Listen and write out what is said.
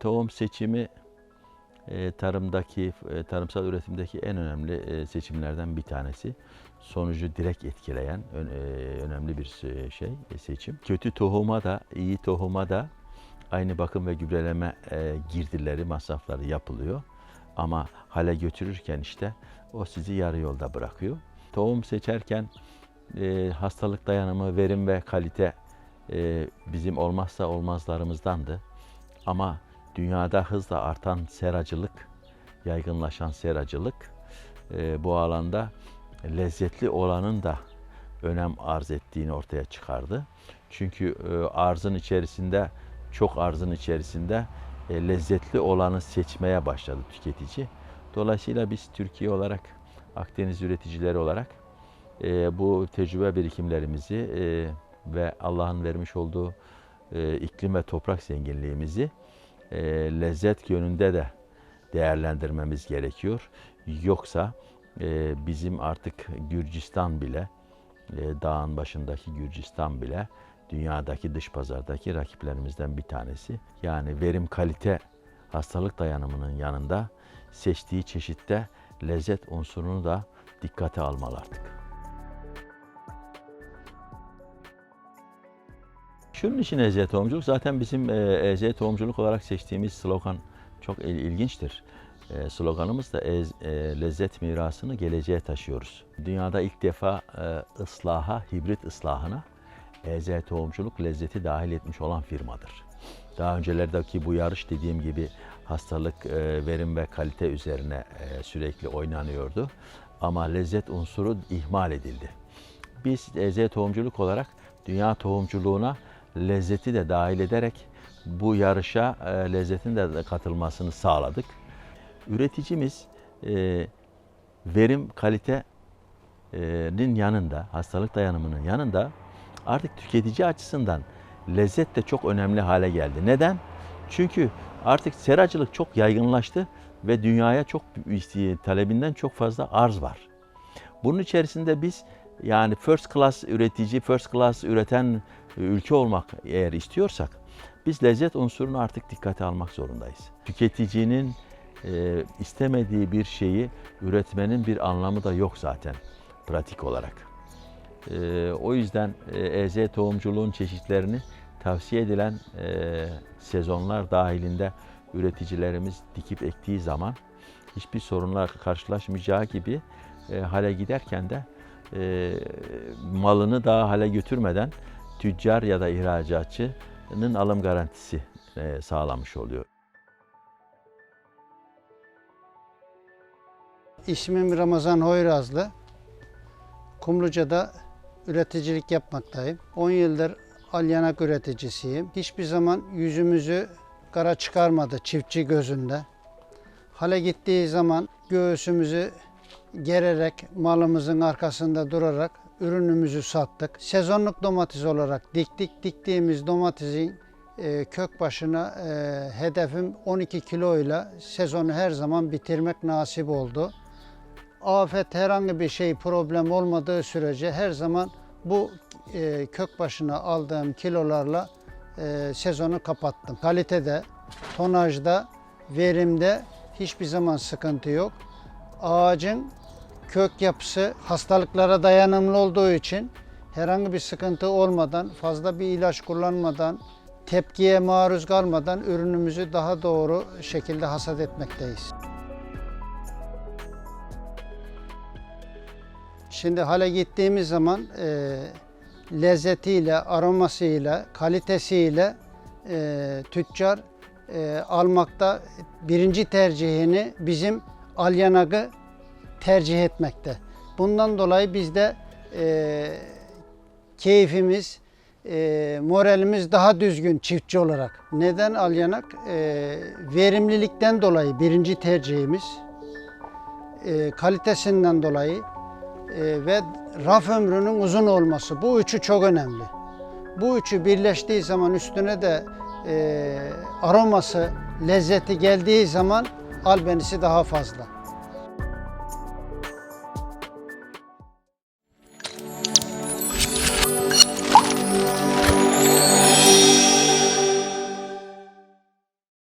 Tohum seçimi e, tarımdaki, e, tarımsal üretimdeki en önemli e, seçimlerden bir tanesi. Sonucu direkt etkileyen ön- önemli bir şey, seçim. Kötü tohuma da, iyi tohuma da aynı bakım ve gübreleme girdileri, masrafları yapılıyor. Ama hale götürürken işte o sizi yarı yolda bırakıyor. Tohum seçerken hastalık dayanımı, verim ve kalite bizim olmazsa olmazlarımızdandı. Ama dünyada hızla artan seracılık, yaygınlaşan seracılık e, bu alanda lezzetli olanın da önem arz ettiğini ortaya çıkardı. Çünkü e, arzın içerisinde, çok arzın içerisinde e, lezzetli olanı seçmeye başladı tüketici. Dolayısıyla biz Türkiye olarak, Akdeniz üreticileri olarak e, bu tecrübe birikimlerimizi e, ve Allah'ın vermiş olduğu e, iklim ve toprak zenginliğimizi e, lezzet yönünde de değerlendirmemiz gerekiyor. Yoksa e, bizim artık Gürcistan bile, e, dağın başındaki Gürcistan bile dünyadaki dış pazardaki rakiplerimizden bir tanesi. Yani verim kalite hastalık dayanımının yanında seçtiği çeşitte lezzet unsurunu da dikkate almalı artık. Şunun için EZ tohumculuk zaten bizim e, EZ tohumculuk olarak seçtiğimiz slogan çok il- ilginçtir. E, sloganımız da "Ez- e, lezzet mirasını geleceğe taşıyoruz. Dünyada ilk defa e, ıslaha, hibrit ıslahına EZ tohumculuk lezzeti dahil etmiş olan firmadır. Daha öncelerdeki bu yarış dediğim gibi hastalık, e, verim ve kalite üzerine e, sürekli oynanıyordu. Ama lezzet unsuru ihmal edildi. Biz EZ tohumculuk olarak dünya tohumculuğuna lezzeti de dahil ederek bu yarışa e, lezzetin de katılmasını sağladık. Üreticimiz e, verim kalitenin yanında, hastalık dayanımının yanında artık tüketici açısından lezzet de çok önemli hale geldi. Neden? Çünkü artık seracılık çok yaygınlaştı ve dünyaya çok talebinden çok fazla arz var. Bunun içerisinde biz yani first class üretici, first class üreten ülke olmak eğer istiyorsak biz lezzet unsurunu artık dikkate almak zorundayız. Tüketicinin e, istemediği bir şeyi üretmenin bir anlamı da yok zaten pratik olarak. E, o yüzden e, EZ tohumculuğun çeşitlerini tavsiye edilen e, sezonlar dahilinde üreticilerimiz dikip ektiği zaman hiçbir sorunla karşılaşmayacağı gibi e, hale giderken de e, malını daha hale götürmeden tüccar ya da ihracatçının alım garantisi e, sağlamış oluyor. İsmim Ramazan Hoyrazlı. Kumluca'da üreticilik yapmaktayım. 10 yıldır alyanak üreticisiyim. Hiçbir zaman yüzümüzü kara çıkarmadı çiftçi gözünde. Hale gittiği zaman göğsümüzü gererek malımızın arkasında durarak ürünümüzü sattık. Sezonluk domates olarak diktik. Diktiğimiz domatesin e, kök başına e, hedefim 12 kiloyla sezonu her zaman bitirmek nasip oldu. Afet herhangi bir şey problem olmadığı sürece her zaman bu e, kök başına aldığım kilolarla e, sezonu kapattım. Kalitede, tonajda, verimde hiçbir zaman sıkıntı yok. Ağacın kök yapısı hastalıklara dayanımlı olduğu için herhangi bir sıkıntı olmadan, fazla bir ilaç kullanmadan, tepkiye maruz kalmadan ürünümüzü daha doğru şekilde hasat etmekteyiz. Şimdi hale gittiğimiz zaman e, lezzetiyle, aromasıyla, kalitesiyle e, tüccar e, almakta birinci tercihini bizim alyanagı tercih etmekte. Bundan dolayı bizde e, keyfimiz, e, moralimiz daha düzgün çiftçi olarak. Neden alyanak? E, verimlilikten dolayı birinci tercihimiz, e, kalitesinden dolayı e, ve raf ömrünün uzun olması. Bu üçü çok önemli. Bu üçü birleştiği zaman üstüne de e, aroması, lezzeti geldiği zaman albenisi daha fazla.